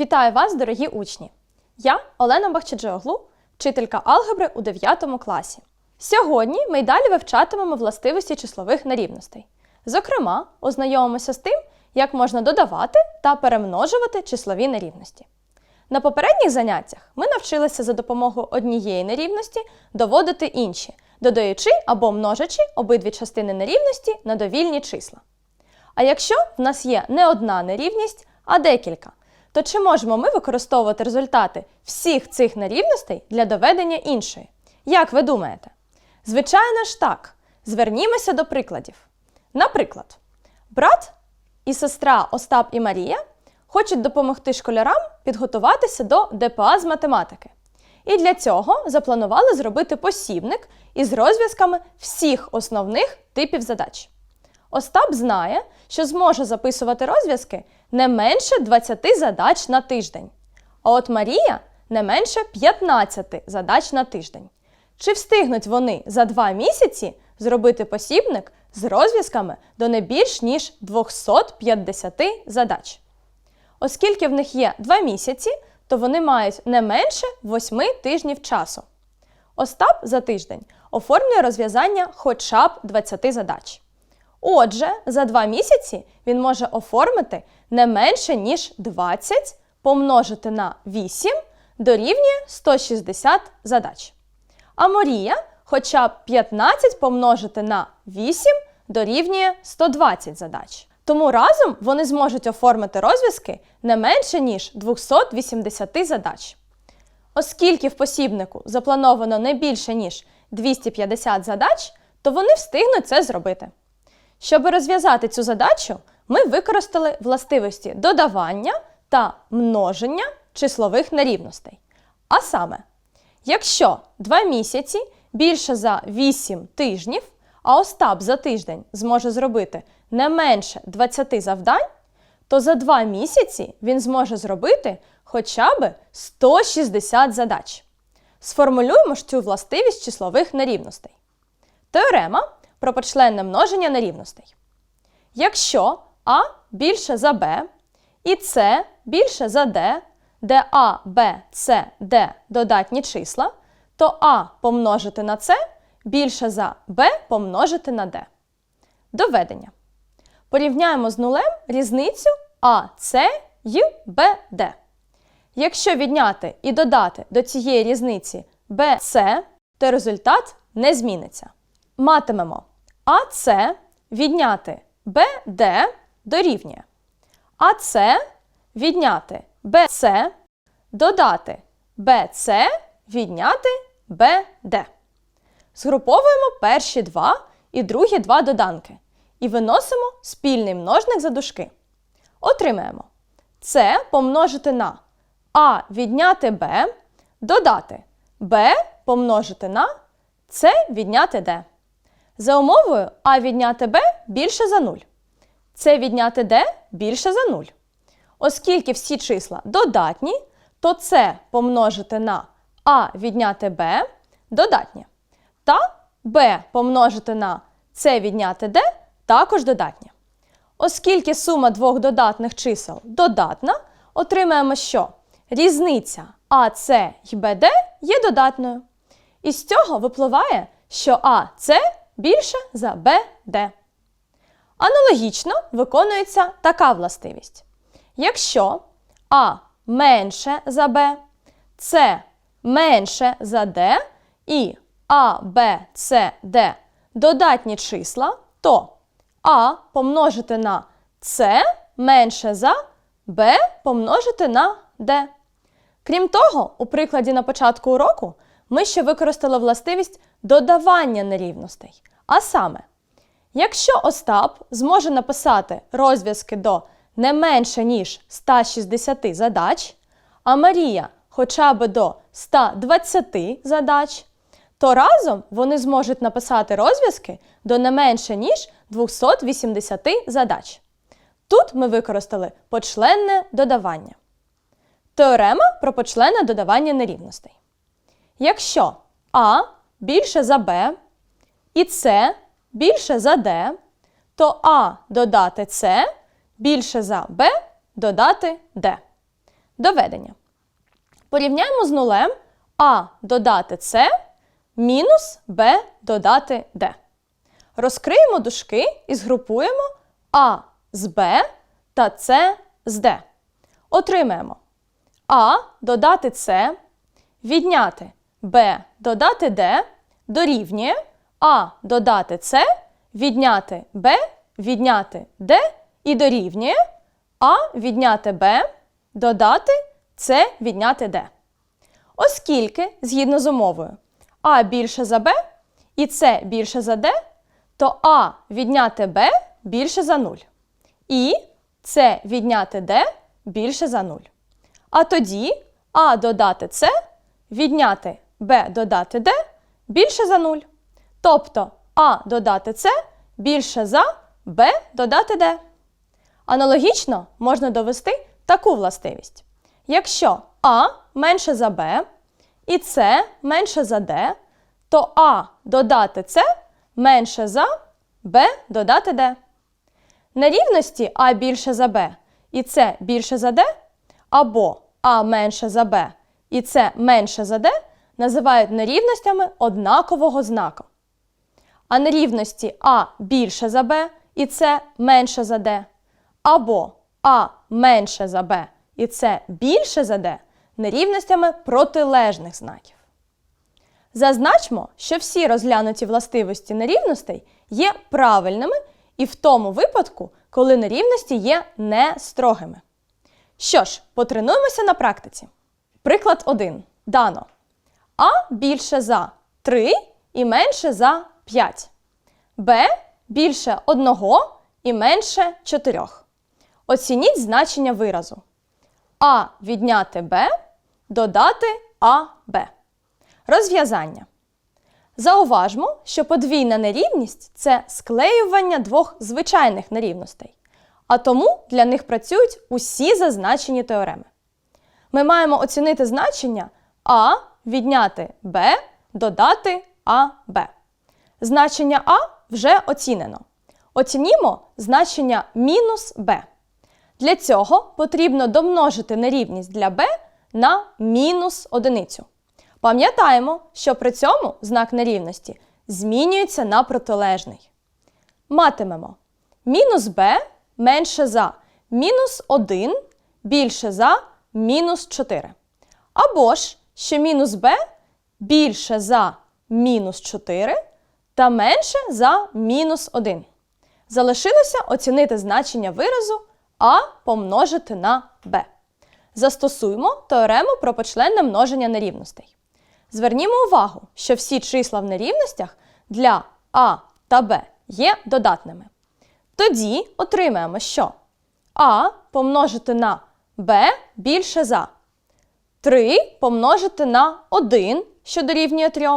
Вітаю вас, дорогі учні! Я Олена Бахчаджоглу, вчителька алгебри у 9 класі. Сьогодні ми й далі вивчатимемо властивості числових нерівностей. Зокрема, ознайомимося з тим, як можна додавати та перемножувати числові нерівності. На попередніх заняттях ми навчилися за допомогою однієї нерівності доводити інші, додаючи або множачи обидві частини нерівності на довільні числа. А якщо в нас є не одна нерівність, а декілька, то чи можемо ми використовувати результати всіх цих нерівностей для доведення іншої? Як ви думаєте? Звичайно ж так. Звернімося до прикладів. Наприклад, брат і сестра Остап і Марія хочуть допомогти школярам підготуватися до ДПА з математики. І для цього запланували зробити посібник із розв'язками всіх основних типів задач. Остап знає, що зможе записувати розв'язки не менше 20 задач на тиждень. А от Марія не менше 15 задач на тиждень. Чи встигнуть вони за два місяці зробити посібник з розв'язками до не більш ніж 250 задач? Оскільки в них є два місяці, то вони мають не менше 8 тижнів часу. Остап за тиждень оформлює розв'язання хоча б 20 задач. Отже, за два місяці він може оформити не менше, ніж 20 помножити на 8 дорівнює 160 задач. А Морія хоча б 15 помножити на 8 дорівнює 120 задач. Тому разом вони зможуть оформити розв'язки не менше, ніж 280 задач. Оскільки в посібнику заплановано не більше, ніж 250 задач, то вони встигнуть це зробити. Щоб розв'язати цю задачу, ми використали властивості додавання та множення числових нерівностей. А саме, якщо 2 місяці більше за 8 тижнів, а Остап за тиждень зможе зробити не менше 20 завдань, то за 2 місяці він зможе зробити хоча б 160 задач. Сформулюємо ж цю властивість числових нерівностей. Теорема про почленне множення нерівностей. Якщо А більше за Б і С більше за Д, де А, Б, С, Д додатні числа, то А помножити на С більше за Б помножити на Д. Доведення. Порівняємо з нулем різницю А, С й Б, Д. Якщо відняти і додати до цієї різниці Б, С, то результат не зміниться. Матимемо АС відняти БД дорівнює. АС відняти БС додати БС відняти БД. Згруповуємо перші два і другі два доданки і виносимо спільний множник за дужки. Отримаємо С помножити на А відняти Б, додати Б помножити на С відняти Д. За умовою А відняти Б більше за 0. С відняти Д більше за 0. Оскільки всі числа додатні, то С помножити на А відняти Б додатнє. Та Б помножити на С відняти Д також додатнє. Оскільки сума двох додатних чисел додатна, отримаємо, що різниця АС і БД є додатною. Із цього випливає, що АС більше за БД. Аналогічно виконується така властивість. Якщо А менше за Б, С менше за Д і А, Б, С, Д додатні числа, то А помножити на С менше за Б помножити на Д. Крім того, у прикладі на початку уроку ми ще використали властивість додавання нерівностей. А саме, якщо Остап зможе написати розв'язки до не менше, ніж 160 задач, а Марія хоча б до 120 задач, то разом вони зможуть написати розв'язки до не менше, ніж 280 задач. Тут ми використали почленне додавання. Теорема про почленне додавання нерівностей. Якщо А більше за Б і С більше за Д, то А додати С більше за Б додати Д. Доведення. Порівняємо з нулем А додати С мінус Б додати Д. Розкриємо дужки і згрупуємо А з Б та С з Д. Отримаємо А додати С, відняти Б додати Д дорівнює А додати С, відняти Б, відняти Д і дорівнює А відняти Б, додати С відняти Д. Оскільки, згідно з умовою, А більше за Б і С більше за Д, то А відняти Б більше за 0. І С відняти Д більше за 0. А тоді А додати С відняти Б додати Д більше за 0. Тобто А додати С більше за Б додати Д. Аналогічно можна довести таку властивість. Якщо А менше за Б і С менше за Д, то А додати С менше за Б додати Д. На рівності А більше за Б і С більше за Д, або А менше за Б і С менше за Д називають нерівностями однакового знаку. А нерівності А більше за Б і С менше за Д, або А менше за Б і С більше за Д нерівностями протилежних знаків. Зазначмо, що всі розглянуті властивості нерівностей є правильними і в тому випадку, коли нерівності є нестрогими. Що ж, потренуємося на практиці. Приклад 1. Дано. А більше за 3 і менше за 5. Б більше 1 і менше 4. Оцініть значення виразу. А відняти Б додати АБ. Розв'язання. Зауважмо, що подвійна нерівність це склеювання двох звичайних нерівностей, а тому для них працюють усі зазначені теореми. Ми маємо оцінити значення А відняти Б додати АБ. Значення А вже оцінено. Оцінімо значення мінус Б. Для цього потрібно домножити нерівність для b на мінус одиницю. Пам'ятаємо, що при цьому знак нерівності змінюється на протилежний. Матимемо мінус b менше за мінус 1 більше за мінус 4. Або ж, що мінус b більше за мінус 4 та менше за мінус 1. Залишилося оцінити значення виразу а помножити на b. Застосуємо теорему про почленне множення нерівностей. Звернімо увагу, що всі числа в нерівностях для а та b є додатними. Тоді отримаємо, що а помножити на b більше за 3 помножити на 1, що дорівнює 3,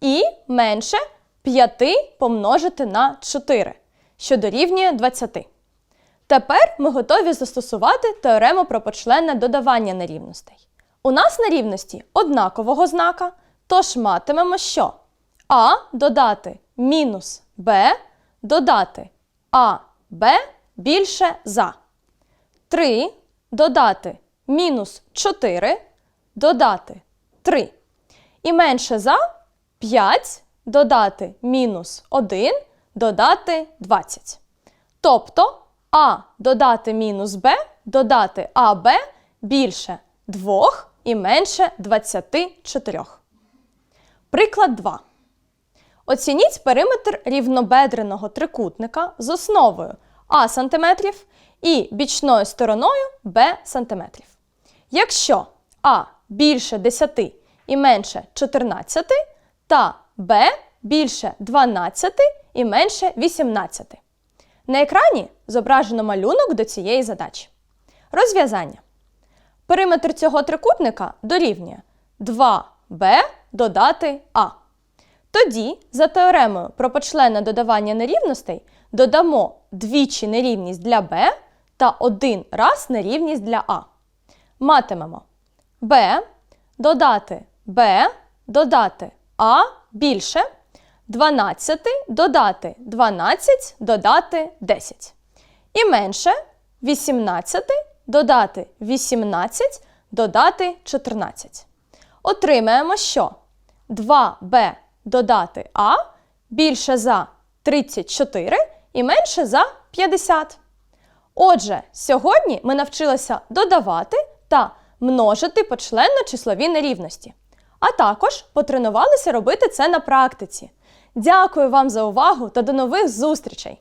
і менше 5 помножити на 4, що дорівнює 20. Тепер ми готові застосувати теорему про почленне додавання нерівностей. У нас нерівності однакового знака, тож матимемо, що А додати мінус Б додати А Б більше за 3 додати мінус 4 додати 3. І менше за 5 додати мінус 1 додати 20. Тобто а додати мінус Б додати АБ більше 2 і менше 24. Приклад 2. Оцініть периметр рівнобедреного трикутника з основою А см і бічною стороною Б см. Якщо А більше 10 і менше 14, та Б більше 12 і менше 18. На екрані зображено малюнок до цієї задачі. Розв'язання. Периметр цього трикутника дорівнює 2b додати А. Тоді, за теоремою про почленне додавання нерівностей, додамо двічі нерівність для b та один раз нерівність для А. Матимемо b додати b додати А більше 12 додати 12 додати 10. І менше 18 додати 18 додати 14. Отримаємо, що 2b додати а більше за 34 і менше за 50. Отже, сьогодні ми навчилися додавати та множити почленно числові нерівності, а також потренувалися робити це на практиці. Дякую вам за увагу та до нових зустрічей!